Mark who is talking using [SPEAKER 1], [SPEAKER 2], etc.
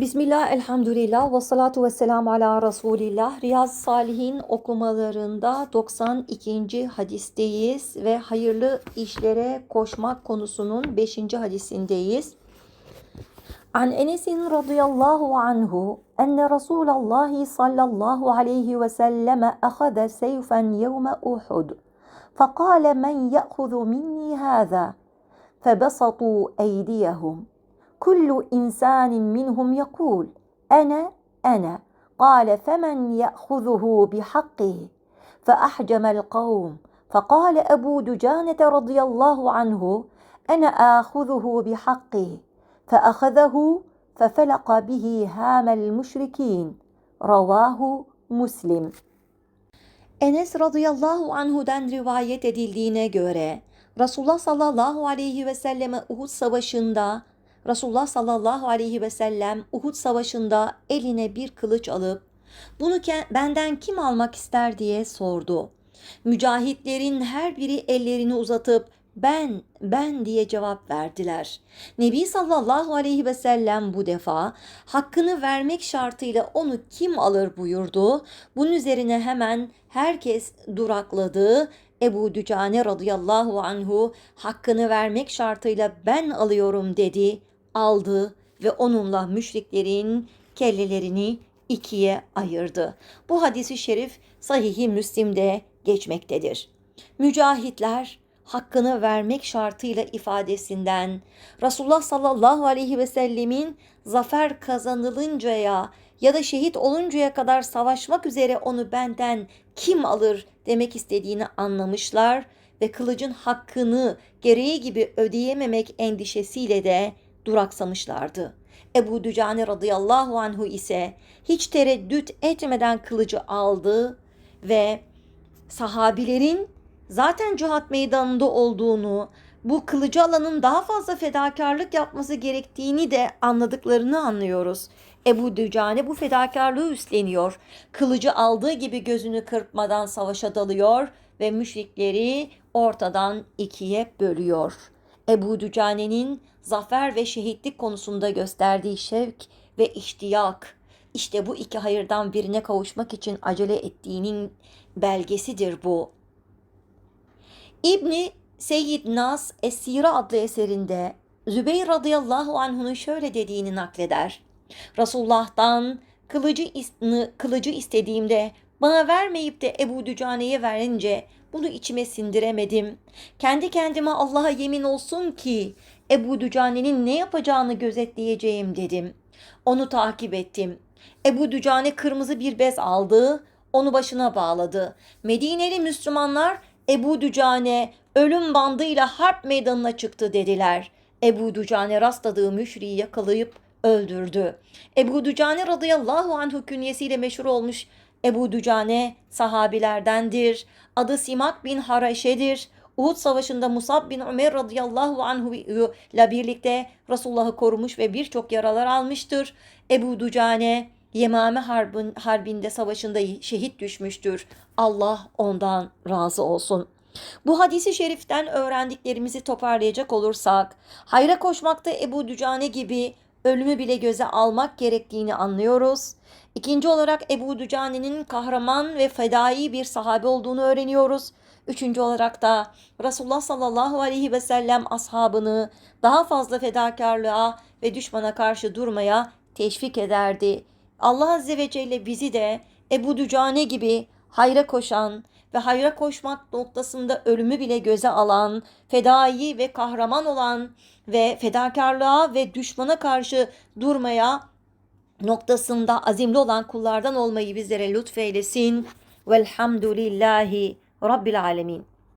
[SPEAKER 1] Bismillah, elhamdülillah ve salatu ve selamu ala Resulillah. Riyaz Salihin okumalarında 92. hadisteyiz ve hayırlı işlere koşmak konusunun 5. hadisindeyiz. An Enes radıyallahu anhu enne Resulallah sallallahu aleyhi ve selleme ahada seyfen yevme Uhud. فقال من يأخذ مني هذا فبسطوا أيديهم كل إنسان منهم يقول أنا أنا قال فمن يأخذه بحقه فأحجم القوم فقال أبو دجانة رضي الله عنه أنا آخذه بحقه فأخذه ففلق به هام المشركين رواه مسلم Enes radıyallahu anhu'dan rivayet edildiğine göre Resulullah sallallahu aleyhi ve selleme Uhud savaşında Resulullah sallallahu aleyhi ve sellem Uhud savaşında eline bir kılıç alıp bunu benden kim almak ister diye sordu. Mücahitlerin her biri ellerini uzatıp ben, ben diye cevap verdiler. Nebi sallallahu aleyhi ve sellem bu defa hakkını vermek şartıyla onu kim alır buyurdu. Bunun üzerine hemen herkes durakladı. Ebu Dücane radıyallahu anhu hakkını vermek şartıyla ben alıyorum dedi, aldı ve onunla müşriklerin kellelerini ikiye ayırdı. Bu hadisi şerif Sahih-i Müslim'de geçmektedir. Mücahitler hakkını vermek şartıyla ifadesinden Resulullah sallallahu aleyhi ve sellemin zafer kazanılıncaya ya da şehit oluncaya kadar savaşmak üzere onu benden kim alır demek istediğini anlamışlar ve kılıcın hakkını gereği gibi ödeyememek endişesiyle de duraksamışlardı. Ebu Dücane radıyallahu anhu ise hiç tereddüt etmeden kılıcı aldı ve sahabilerin zaten cihat meydanında olduğunu, bu kılıcı alanın daha fazla fedakarlık yapması gerektiğini de anladıklarını anlıyoruz. Ebu Dücane bu fedakarlığı üstleniyor. Kılıcı aldığı gibi gözünü kırpmadan savaşa dalıyor ve müşrikleri ortadan ikiye bölüyor. Ebu Dücane'nin zafer ve şehitlik konusunda gösterdiği şevk ve iştiyak, işte bu iki hayırdan birine kavuşmak için acele ettiğinin belgesidir bu. İbni Seyyid Nas Esira adlı eserinde Zübeyir radıyallahu anh'unun şöyle dediğini nakleder. Resulullah'tan kılıcı, kılıcı istediğimde bana vermeyip de Ebu Dücane'ye verince bunu içime sindiremedim. Kendi kendime Allah'a yemin olsun ki Ebu Dücane'nin ne yapacağını gözetleyeceğim dedim. Onu takip ettim. Ebu Dücane kırmızı bir bez aldı, onu başına bağladı. Medineli Müslümanlar Ebu Dücane ölüm bandıyla harp meydanına çıktı dediler. Ebu Dücane rastladığı müşriyi yakalayıp öldürdü. Ebu Dücane radıyallahu anhu künyesiyle meşhur olmuş Ebu Dücane sahabilerdendir. Adı Simak bin Haraşe'dir. Uhud Savaşı'nda Musab bin Ömer radıyallahu anhu ile birlikte Resulullah'ı korumuş ve birçok yaralar almıştır. Ebu Dücane Yemame Harbin, Harbinde savaşında şehit düşmüştür. Allah ondan razı olsun. Bu hadisi şeriften öğrendiklerimizi toparlayacak olursak, hayra koşmakta Ebu Dücane gibi ölümü bile göze almak gerektiğini anlıyoruz. İkinci olarak Ebu Dücane'nin kahraman ve fedai bir sahabe olduğunu öğreniyoruz. Üçüncü olarak da Resulullah sallallahu aleyhi ve sellem ashabını daha fazla fedakarlığa ve düşmana karşı durmaya teşvik ederdi. Allah Azze ve Celle bizi de Ebu Dücane gibi hayra koşan ve hayra koşmak noktasında ölümü bile göze alan, fedai ve kahraman olan ve fedakarlığa ve düşmana karşı durmaya noktasında azimli olan kullardan olmayı bizlere lütfeylesin. Velhamdülillahi Rabbil Alemin.